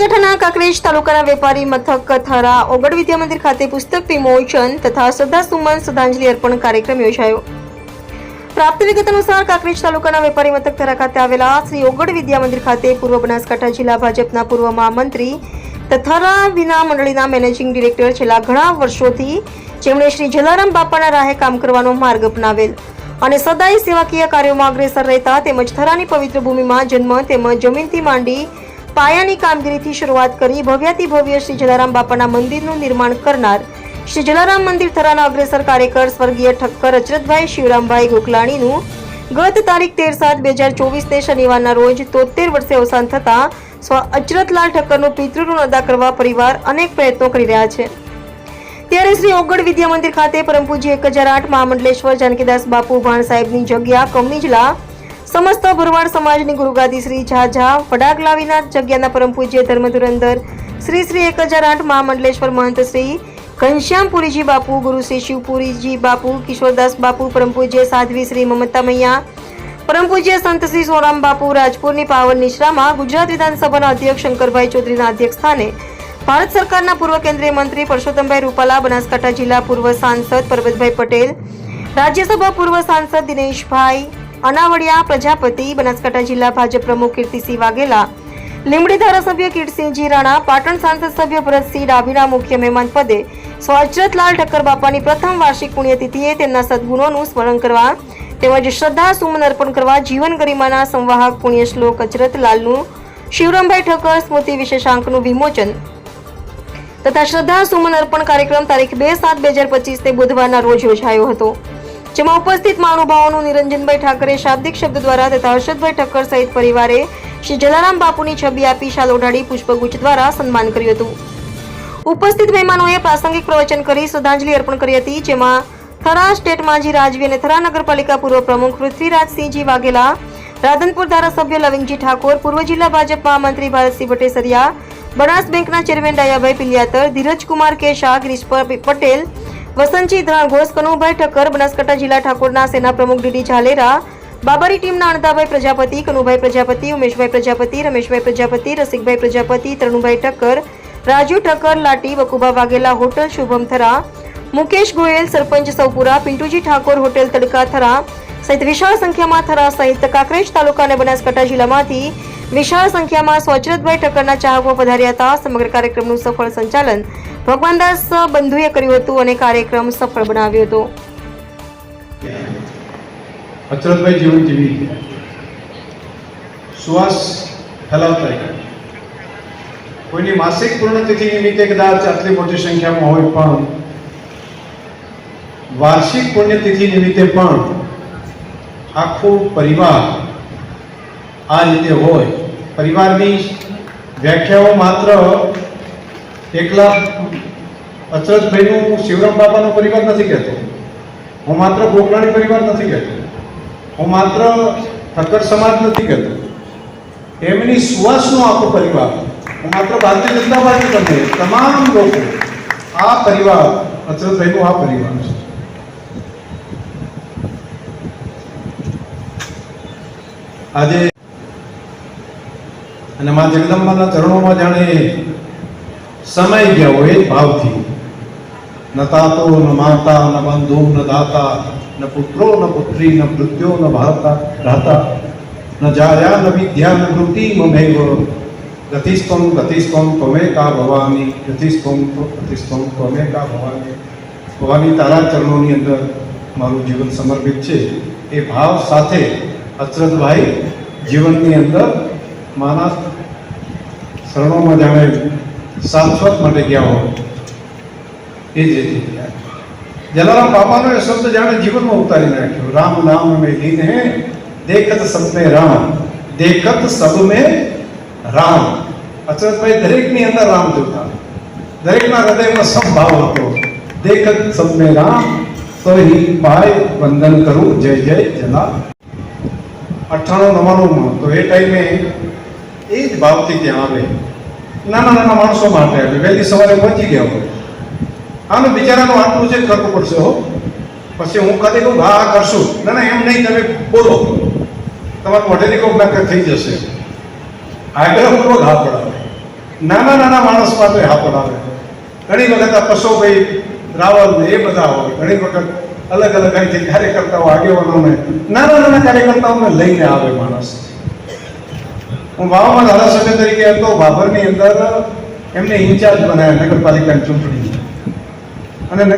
કાંકરેજ તાલુકાના વેપારી મથક થરા ઓગળ વિદ્યા મંદિર ખાતે પુસ્તક વિમોચન તથા શ્રદ્ધા સુમન શ્રદ્ધાંજલિ અર્પણ કાર્યક્રમ યોજાયો. પ્રાપ્ત વિગત અનુસાર કાંકરેજ તાલુકાના વેપારી મથક થરા ખાતે આવેલા શ્રી ઓગળ વિદ્યા મંદિર ખાતે પૂર્વ બનાસકાંઠા જિલ્લા ભાજપના પૂર્વ મહામંત્રી તથા વિના મંડળીના મેનેજિંગ ડિરેક્ટર છેલ્લા ઘણા વર્ષોથી જેમણે શ્રી જલારામ બાપાના રાહે કામ કરવાનો માર્ગ અપનાવેલ અને સદાય સેવાકીય કાર્યોમાં અગ્રેસર રહેતા તેમજ થરાની પવિત્ર ભૂમિમાં જન્મ તેમજ જમીનથી માંડી પાયાની કામગીરીથી શરૂઆત કરી ભવ્યાતિ ભવ્ય શ્રી જલારામ બાપાના મંદિરનું નિર્માણ કરનાર શ્રી જલારામ મંદિર થરાના અગ્રેસર કાર્યકર સ્વર્ગીય ઠક્કર અચરતભાઈ શિવરામભાઈ ગોકલાણીનું ગત તારીખ તેર સાત બે હજાર ચોવીસને શનિવારના રોજ તોતેર વર્ષે અવસાન થતા સ્વ અચરતલાલ ઠક્કરનું પિતૃઋણ અદા કરવા પરિવાર અનેક પ્રયત્નો કરી રહ્યા છે. ત્યારે શ્રી ઓગડ વિદ્યા મંદિર ખાતે પરમ પૂજ્ય એક હજાર આઠ મહામંડલેશ્વર, જાનકીદાસ બાપુ ભાણ સાહેબની જગ્યા કમનીજલા સમસ્ત ભરવાડ સમાજની ગુરુગાદી શ્રી ઝાઝા વડાગલાવીના જગ્યાના પરમ પૂજ્ય ધર્મધુરંદર શ્રી શ્રી એક હજાર આઠ મહામંડલેશ્વર મહંત શ્રી ઘનશ્યામપુરીજી બાપુ, ગુરુ શ્રી શિવપુરીજી બાપુ, કિશોરદાસ બાપુ, પરમ પૂજ્ય સાધ્વી શ્રી મમતા મૈયા, પરમ પૂજ્ય સંત શ્રી સોરામ બાપુ, રાજપુરની પાવન નિશ્રામાં ગુજરાત વિધાનસભાના અધ્યક્ષ શંકરભાઈ ચૌધરીના અધ્યક્ષ સ્થાને ભારત સરકારના પૂર્વ કેન્દ્રીય મંત્રી પરસોત્તમભાઈ રૂપાલા, બનાસકાંઠા જિલ્લા પૂર્વ સાંસદ પરબતભાઈ પટેલ, રાજ્યસભા પૂર્વ સાંસદ દિનેશભાઈ અનાવડિયા પ્રજાપતિ, બનાસકાંઠા જિલ્લા ભાજપ પ્રમુખ કીર્તિસિંહ વાઘેલા, લીંબડી ધારાસભ્ય કીર્તિસિંહજી રાણા, પાટણ સાંસદ સભ્ય ભરતસિંહ ડાભીના મુખ્ય મહેમાન પદે સ્વચ્છતલાલ ઠક્કર બાપાની પ્રથમ વાર્ષિક પુણ્યતિથિએ તેમના સદગુણોનું સ્મરણ કરવા તેમજ શ્રદ્ધા સુમન અર્પણ કરવા જીવન ગરિમાના સંવાહક પુણ્ય શ્લોક અચરતલાલનું શિવરામભાઈ ઠક્કર સ્મૃતિ વિશેષાંકનું વિમોચન તથા શ્રદ્ધા સુમન અર્પણ કાર્યક્રમ તારીખ બે સાત બે હજાર પચીસને બુધવારના રોજ યોજાયો હતો. જેમાં ઉપસ્થિત મહાનુભાવોનું નિરંજનભાઈ ઠાકરે, શાબ્દિક શબ્દ દ્વારા તથા હર્ષદભાઈ ઠક્કર સહિત પરિવારે શ્રી જલારામ બાપુની છબી આપી શાલ ઓઢાડી પુષ્પગુચ્છ દ્વારા સન્માન કર્યું હતું. ઉપસ્થિત મહેમાનોએ પ્રાસંગિક પ્રવચન કરી શ્રદ્ધાંજલિ અર્પણ કરી હતી, જેમાં થરા સ્ટેટ માજી રાજવી અને થરા નગરપાલિકા પૂર્વ પ્રમુખ પૃથ્વીરાજસિંહજી વાઘેલા, રાધનપુર ધારાસભ્ય લવિંગજી ઠાકોર, પૂર્વ જિલ્લા ભાજપ મહામંત્રી ભારતસિંહ ભટ્ટેસરિયા બનાસ બેંકના ચેરમેન ડાયાભાઈ પિલિયાતર, ધીરજકુમાર કે શાહ ગિરીશ પટેલ વસંતજી ધ્રાણ ઘોષ કનુભાઈ ઠક્કર, બનાસકાંઠા જિલ્લા ઠાકોરના સેના પ્રમુખ ડીડી ઝાલેરા, બાબરી ટીમના અણતાભાઈ પ્રજાપતિ, કનુભાઈ પ્રજાપતિ, ઉમેશભાઈ પ્રજાપતિ, રમેશભાઈ પ્રજાપતિ, રસિકભાઈ પ્રજાપતિ, તરણુભાઈ ઠક્કર, રાજુ ઠક્કર, લાટી વકુબા વાઘેલા, હોટલ શુભમ થરા મુકેશ ગોયલ, સરપંચ સૌપુરા, પિન્ટુજી ઠાકોર, હોટેલ તડકા થરા સહિત વિશાળ સંખ્યામાં થરા સહિત કાંકરેજ તાલુકા અને બનાસકાંઠા જિલ્લામાંથી વિશાળ સંખ્યામાં સ્વચરતભાઈ ઠક્કરના ચાહકો પધાર્યા હતા. સમગ્ર કાર્યક્રમનું સફળ સંચાલન ભગવાનદાસ બંધુએ કર્યું હતું અને કાર્યક્રમ સફળ બનાવ્યો હતો. અચરતભાઈ જીવી ગયા સુવાસ ફેલાવતા કોઈની માસિક પૂર્ણતિથિ નિમિત્તે કદાચ આટલી મોટી સંખ્યામાં હોય પણ, વાર્ષિક પુણ્યતિથિ નિમિત્તે પણ આખો પરિવાર આ રીતે હોય. પરિવારની વ્યાખ્યાઓ માત્ર એકલા અચરજભાઈનું શિવરામ બાપાનો પરિવાર નથી કહેતો. હું માત્ર ગોકલાણી પરિવાર નથી કહેતો. હું માત્ર ઠક્કર સમાજ નથી કહેતો. એમની સુવાસનો આખો પરિવાર. હું માત્ર ભારતીય જનતા પાર્ટી તમને તમામ લોકો. આ પરિવાર અચરજભાઈનું આ પરિવાર છે. આજે અને મા જગદંબાના ચરણોમાં જાણે સમાઈ ગયા હોય ભાવથી. ન તાતો, ન માતા, ન બંધુ, ન દાતા, ન પુત્રો, ન પુત્રી, ન મૃત્યો, ન ભ્રાતા ન જાયા, ન વિદ્યા, ન વૃત્તિ મમેવ ગતિસ્તમ ગતિસ્ત્વમ ત્વમેકા ભવાની? ગતિસ્ત્વમ ગતિસ્ત્વમ ત્વમેકા ભવાની? ભવાની તારા ચરણોની અંદર મારું જીવન સમર્પિત છે. એ ભાવ સાથે અચરતભાઈ જીવનની અંદર માના શરણોમાં જાણે શાશ્વત માટે ગયા હોય. એ જ જલારામ બાપાનો એ શબ્દ જાણે જીવનમાં ઉતારી નાખ્યો. રામ નામ મેં લીન દેખત સબ રામ, દેખત સબ રામ. અચરતભાઈ દરેકની અંદર રામ જોતા. દરેકના હૃદયમાં સમભાવ હતો. દેખત સબ રામ તો હિ વંદન કરું. જય જય જલા અઠ્ઠાણું નવ્વાણુંમાં તો એ ટાઈમે એ જ ભાવથી ત્યાં આવે. નાના નાના માણસો માટે આવે. વહેલી સવારે પહોંચી ગયા હોય. આનું બિચારાનું આટલું જ કરવું પડશે હો. પછી હું કદી કહું, હા કરશું. ના ના, એમ નહીં, તમે બોલો. તમારું મોઢેથી કહું નક્કર થઈ જશે. આગ્રહપૂર્વક હા પડાવે. નાના નાના માણસ માટે હા પડાવે. ઘણી વખત આ પશુભાઈ રાવલ એ બધા હોય. ઘણી વખત અલગ અલગ અહીંથી કાર્યકર્તાઓ, આગેવાનોને નાના નાના કાર્યકર્તાઓને લઈને આવે માણસ. હું વાવમાં ધારાસભ્ય તરીકે હતો ભાભરની અંદર એમને ઇન્ચાર્જ બનાવ્યા નગરપાલિકાની ચૂંટણી અને